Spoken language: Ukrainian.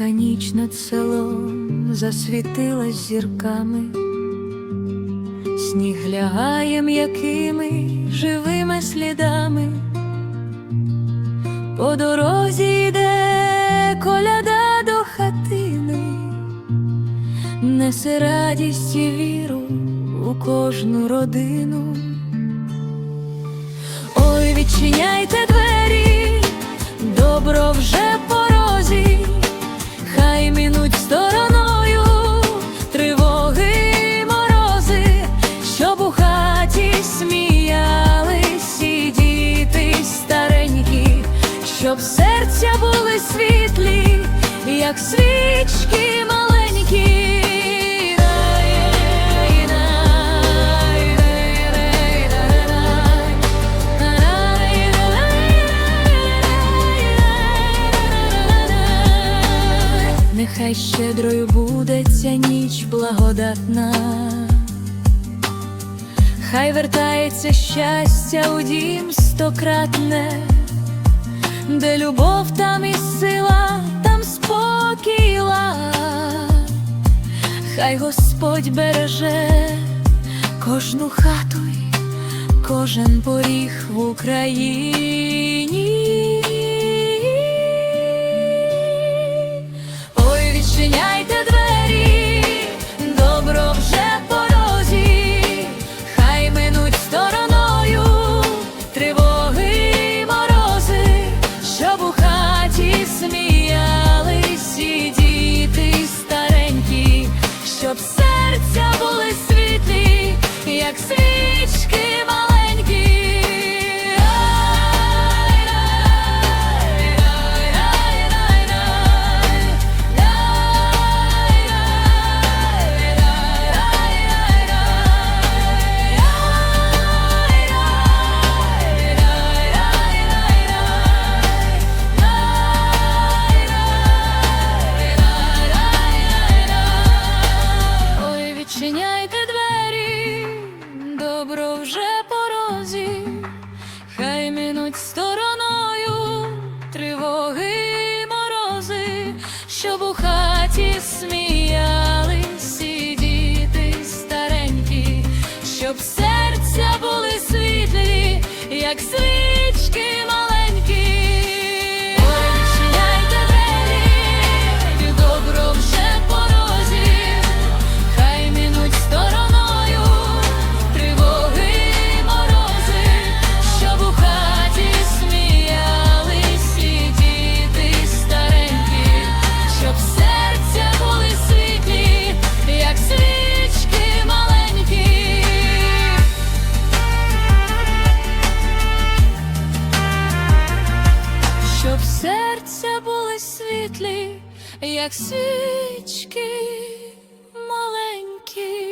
ніч над селом засвітилась зірками, сніг лягає м'якими живими слідами, по дорозі йде коляда до хатини, несе радість і віру у кожну родину. Ой, відчиняйте двері, серця були світлі, як свічки маленькі. Нехай щедрою буде ця ніч благодатна, хай вертається щастя у дім стократне, де любов, там і сила, там спокійла. Хай Господь береже кожну хату й кожен поріг в Україні. Як добро вже порозі, хай минуть стороною тривоги й морози, щоб у хаті сміялись і діти старенькі, щоб серця були світлі, як свічки світлі, як свічки маленькі.